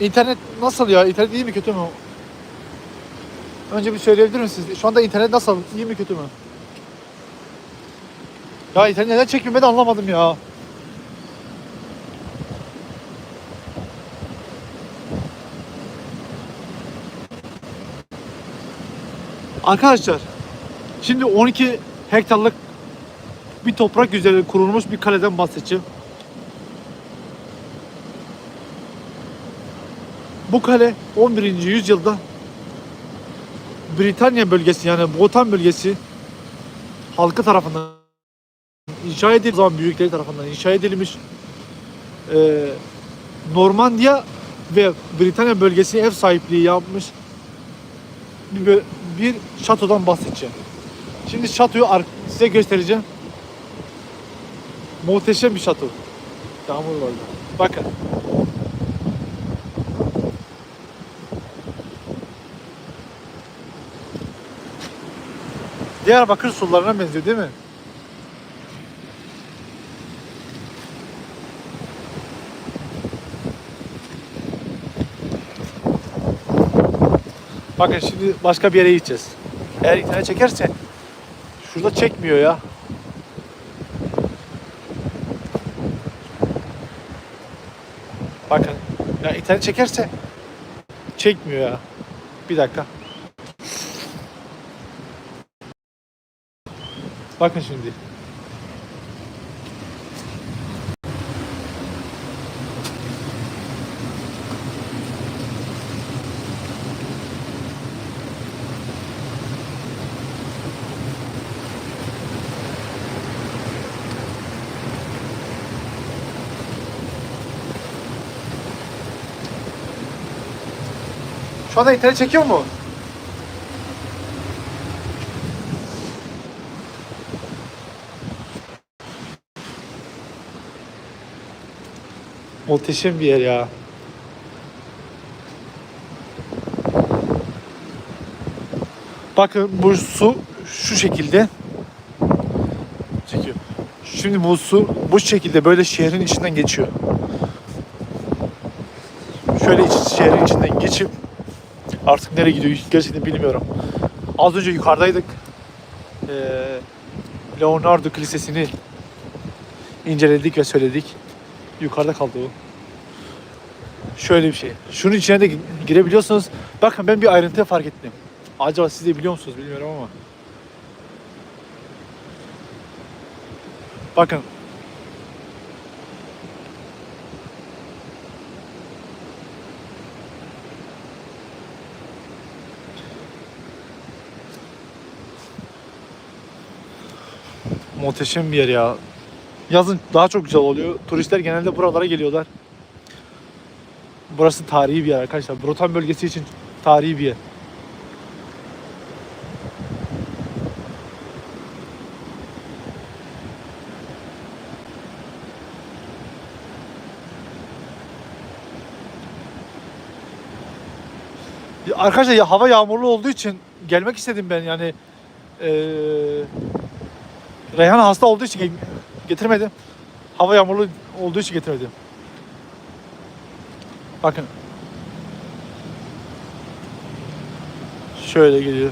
İnternet nasıl ya? İnternet iyi mi kötü mü? Önce bir söyleyebilir misiniz? Şu anda internet nasıl? İyi mi kötü mü? Ya internet neden çekmiyor ben de anlamadım ya. Arkadaşlar şimdi 12 hektarlık bir toprak üzerine kurulmuş bir kaleden bahsedeceğim. Bu kale 11. yüzyılda Britanya bölgesi yani Botan bölgesi halkı tarafından inşa edilmiş, o zaman büyükleri tarafından inşa edilmiş. Ee, Normandiya ve Britanya bölgesi ev sahipliği yapmış bir, bir şatodan bahsedeceğim. Şimdi şatoyu size göstereceğim. Muhteşem bir şato. Yağmur var. Bakın. Diyarbakır surlarına benziyor değil mi? Bakın şimdi başka bir yere gideceğiz. Eğer internet çekerse şurada çekmiyor ya. Bakın ya internet çekerse çekmiyor ya. Bir dakika. Bakın şimdi. Şu anda internet çekiyor mu? Muhteşem bir yer ya. Bakın bu su şu şekilde çekiyor. Şimdi bu su bu şekilde böyle şehrin içinden geçiyor. Şöyle iç, şehrin içinden geçip artık nereye gidiyor gerçekten bilmiyorum. Az önce yukarıdaydık. Ee, Leonardo Kilisesi'ni inceledik ve söyledik. Yukarıda kaldı o. Şöyle bir şey. Şunun içine de gi- girebiliyorsunuz. Bakın ben bir ayrıntı fark ettim. Acaba siz de biliyor musunuz bilmiyorum ama. Bakın. Muhteşem bir yer ya. Yazın daha çok güzel oluyor. Turistler genelde buralara geliyorlar. Burası tarihi bir yer arkadaşlar. Brotan bölgesi için tarihi bir yer. Arkadaşlar ya hava yağmurlu olduğu için gelmek istedim ben yani eee Reyhan hasta olduğu için getirmedim. Hava yağmurlu olduğu için getirmedim. Bakın. Şöyle geliyor.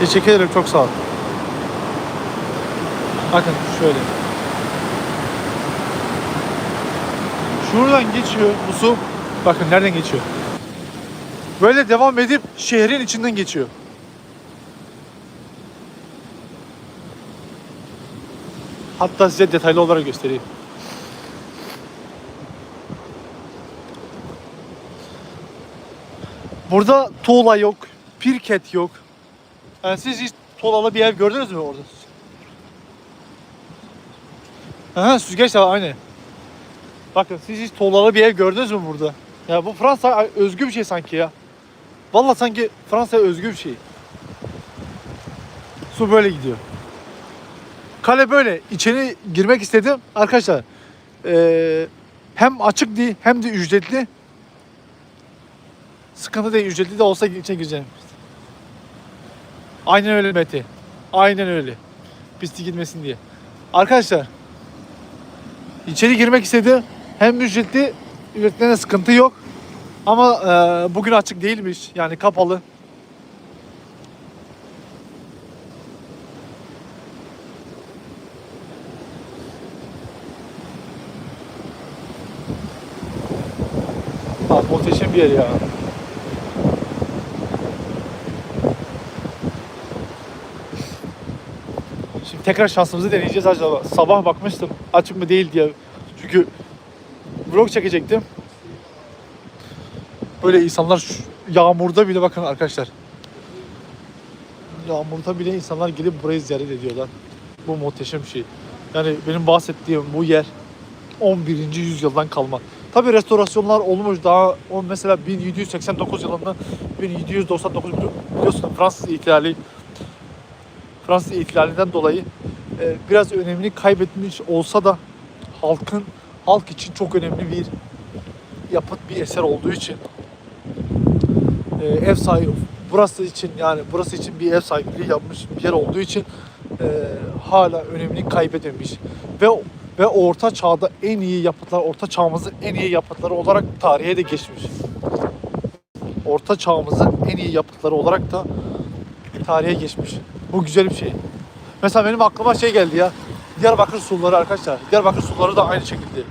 Teşekkür ederim çok sağ ol. Bakın şöyle. Şuradan geçiyor bu su. Bakın nereden geçiyor. Böyle devam edip şehrin içinden geçiyor. Hatta size detaylı olarak göstereyim. Burada tuğla yok, pirket yok. Yani siz hiç tuğlalı bir ev gördünüz mü orada? Aha süzgeç de var aynı. Bakın siz hiç tuğlalı bir ev gördünüz mü burada? Ya bu Fransa özgü bir şey sanki ya. Vallahi sanki Fransa'ya özgü bir şey. Su böyle gidiyor. Kale böyle. İçeri girmek istedim. Arkadaşlar eee, hem açık değil hem de ücretli. Sıkıntı değil. Ücretli de olsa içine gireceğim. Aynen öyle Mete. Aynen öyle. Pislik gitmesin diye. Arkadaşlar içeri girmek istedi. Hem ücretli, ücretlerine sıkıntı yok. Ama e, bugün açık değilmiş. Yani kapalı. Abi muhteşem bir yer ya. Şimdi tekrar şansımızı deneyeceğiz acaba. Sabah bakmıştım açık mı değil diye. Çünkü vlog çekecektim. Böyle insanlar şu yağmurda bile bakın arkadaşlar. Yağmurda bile insanlar gelip burayı ziyaret ediyorlar. Bu muhteşem şey. Yani benim bahsettiğim bu yer 11. yüzyıldan kalma. Tabi restorasyonlar olmuş daha o mesela 1789 yılında 1799 bili- biliyorsun Fransız ihtilali Fransız ihtilalinden dolayı e, biraz önemini kaybetmiş olsa da halkın halk için çok önemli bir yapıt bir eser olduğu için e, ev sahibi burası için yani burası için bir ev sahipliği yapmış bir yer olduğu için e, hala önemini kaybetmemiş ve ve orta çağda en iyi yapıtlar orta çağımızın en iyi yapıtları olarak tarihe de geçmiş. Orta çağımızın en iyi yapıtları olarak da tarihe geçmiş. Bu güzel bir şey. Mesela benim aklıma şey geldi ya. Diyarbakır surları arkadaşlar. Diyarbakır surları da aynı şekilde.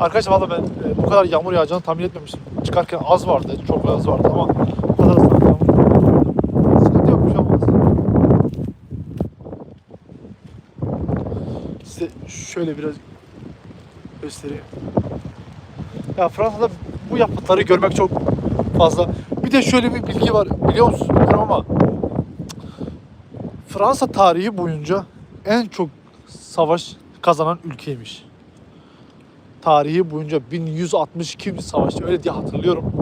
Arkadaşlar valla ben e, bu kadar yağmur yağacağını tahmin etmemiştim. Çıkarken az vardı, çok az vardı ama bu kadar ıslak yağmur. Sıkıntı yok, bir şey olmaz. Size şöyle biraz göstereyim. Ya Fransa'da bu yapıtları görmek çok fazla. Bir de şöyle bir bilgi var, biliyor musunuz bilmiyorum ama Fransa tarihi boyunca en çok savaş kazanan ülkeymiş tarihi boyunca 1162 bir savaş öyle diye hatırlıyorum.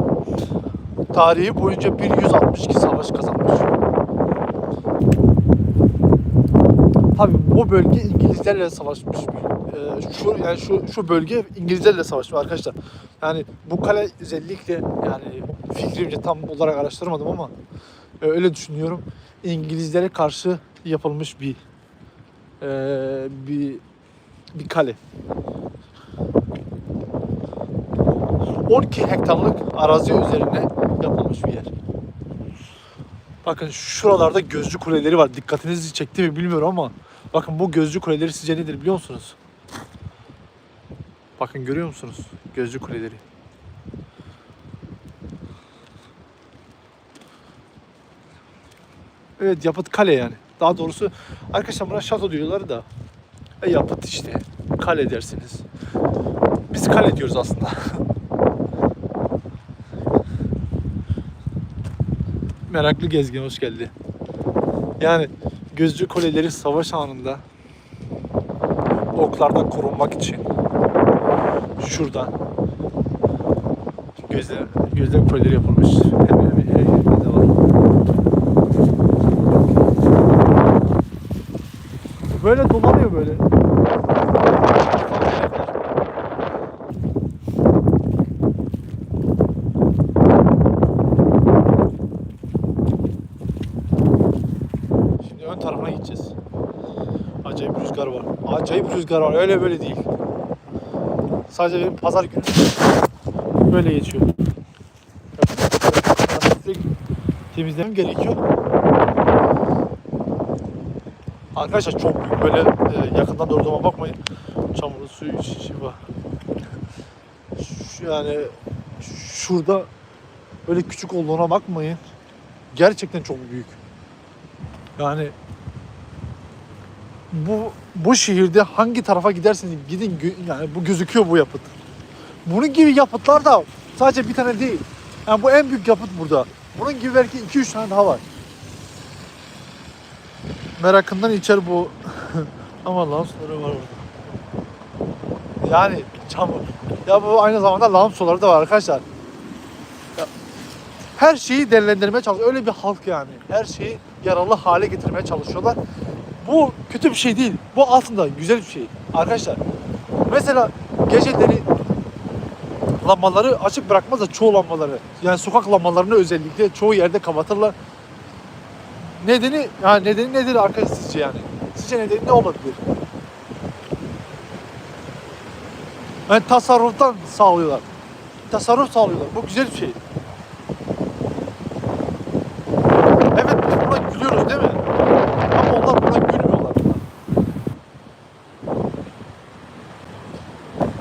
Tarihi boyunca 1162 savaş kazanmış. Tabi bu bölge İngilizlerle savaşmış. Ee, şu yani şu şu bölge İngilizlerle savaşmış arkadaşlar. Yani bu kale özellikle yani fikrimce tam olarak araştırmadım ama e, öyle düşünüyorum. İngilizlere karşı yapılmış bir e, bir bir kale. 12 hektarlık arazi üzerine yapılmış bir yer. Bakın şuralarda gözcü kuleleri var. Dikkatinizi çekti mi bilmiyorum ama bakın bu gözcü kuleleri sizce nedir biliyor musunuz? Bakın görüyor musunuz? Gözcü kuleleri. Evet yapıt kale yani. Daha doğrusu arkadaşlar buna şato diyorlar da e, yapıt işte. Kale dersiniz. Biz kale diyoruz aslında. Meraklı gezgin hoş geldi. Yani gözcü kuleleri savaş anında oklardan korunmak için şuradan gözlem, gözlem kuleleri yapılmış. Hem, hem, hem, hem de var. Böyle dolanıyor böyle. Şimdi ön tarafına gideceğiz. Acayip rüzgar var. Acayip rüzgar var. Öyle böyle değil. Sadece benim pazar günü böyle geçiyor. Temizlemem gerekiyor. Arkadaşlar çok büyük böyle e, yakından durduğuma bakmayın. Çamurlu suyu içi var. Yani şurada böyle küçük olduğuna bakmayın. Gerçekten çok büyük. Yani bu bu şehirde hangi tarafa giderseniz gidin yani bu gözüküyor bu yapıt. Bunun gibi yapıtlar da sadece bir tane değil. Yani bu en büyük yapıt burada. Bunun gibi belki 2-3 tane daha var. Merakından içer bu. Ama lamsları var orada. Yani çamur. Ya bu aynı zamanda lağım suları da var arkadaşlar. Ya, her şeyi değerlendirmeye çalışıyor. Öyle bir halk yani. Her şeyi yaralı hale getirmeye çalışıyorlar. Bu kötü bir şey değil. Bu aslında güzel bir şey. Arkadaşlar mesela geceleri lambaları açık bırakmaz da çoğu lambaları. Yani sokak lambalarını özellikle çoğu yerde kapatırlar. Nedeni, ha nedeni nedir arkadaşlar sizce yani? Sizce nedeni ne olabilir? Yani tasarruftan sağlıyorlar. Tasarruf sağlıyorlar. Bu güzel bir şey. Evet biz buna gülüyoruz değil mi? Ama onlar buna gülmüyorlar.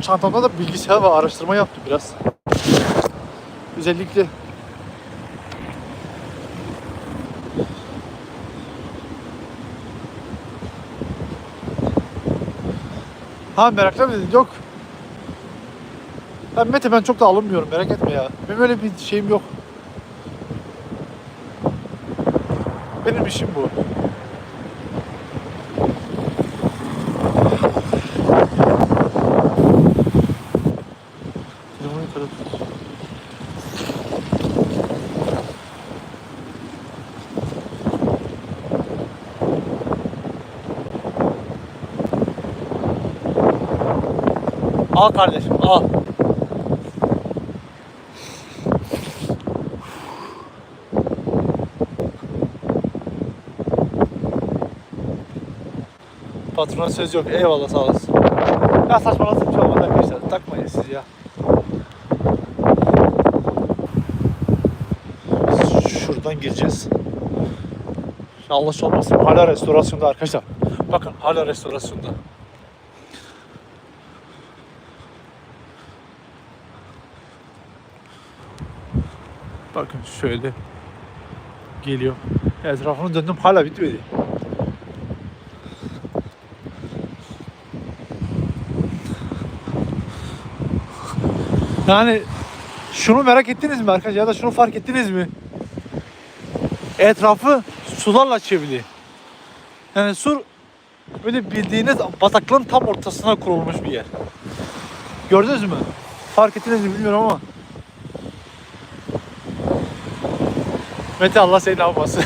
Çantamda da bilgisayar ve araştırma yaptım biraz. Özellikle Ha meraklı mıydın? Yok. Ben Mete ben çok da alınmıyorum merak etme ya. Benim öyle bir şeyim yok. Benim işim bu. Al kardeşim al. Patrona söz yok. Eyvallah sağ olasın. Ya saçmalasın çok olmadı arkadaşlar. Takmayın siz ya. Şuradan gireceğiz. Yanlış olmasın. Hala restorasyonda arkadaşlar. Bakın hala restorasyonda. Bakın şöyle geliyor. Etrafını döndüm hala bitmedi. Yani şunu merak ettiniz mi arkadaşlar ya da şunu fark ettiniz mi? Etrafı sularla çevrili. Yani sur böyle bildiğiniz bataklığın tam ortasına kurulmuş bir yer. Gördünüz mü? Fark ettiniz mi bilmiyorum ama. Mete Allah seni almasın.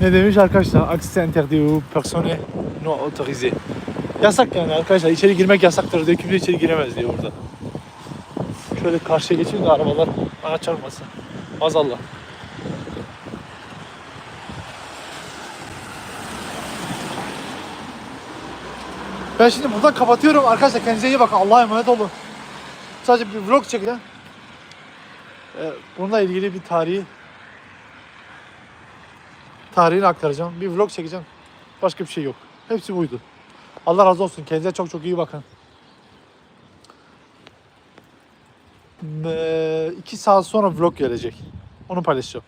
ne demiş arkadaşlar? Accès interdit aux personnes non autorisées. Yasak yani arkadaşlar. içeri girmek yasaktır diyor. Kimse içeri giremez diyor burada. Şöyle karşıya geçeyim de arabalar bana çarpmasın. Azallah. Ben şimdi buradan kapatıyorum. Arkadaşlar kendinize iyi bakın. Allah'a emanet olun. Sadece bir vlog çekeceğim. Ee, bununla ilgili bir tarihi tarihini aktaracağım. Bir vlog çekeceğim. Başka bir şey yok. Hepsi buydu. Allah razı olsun. Kendinize çok çok iyi bakın. Ee, iki saat sonra vlog gelecek. Onu paylaşacağım.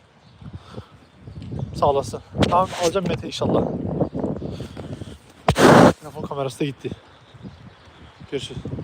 Sağ olasın. Tamam alacağım Mete inşallah. Telefon kamerası da gitti. Görüşürüz.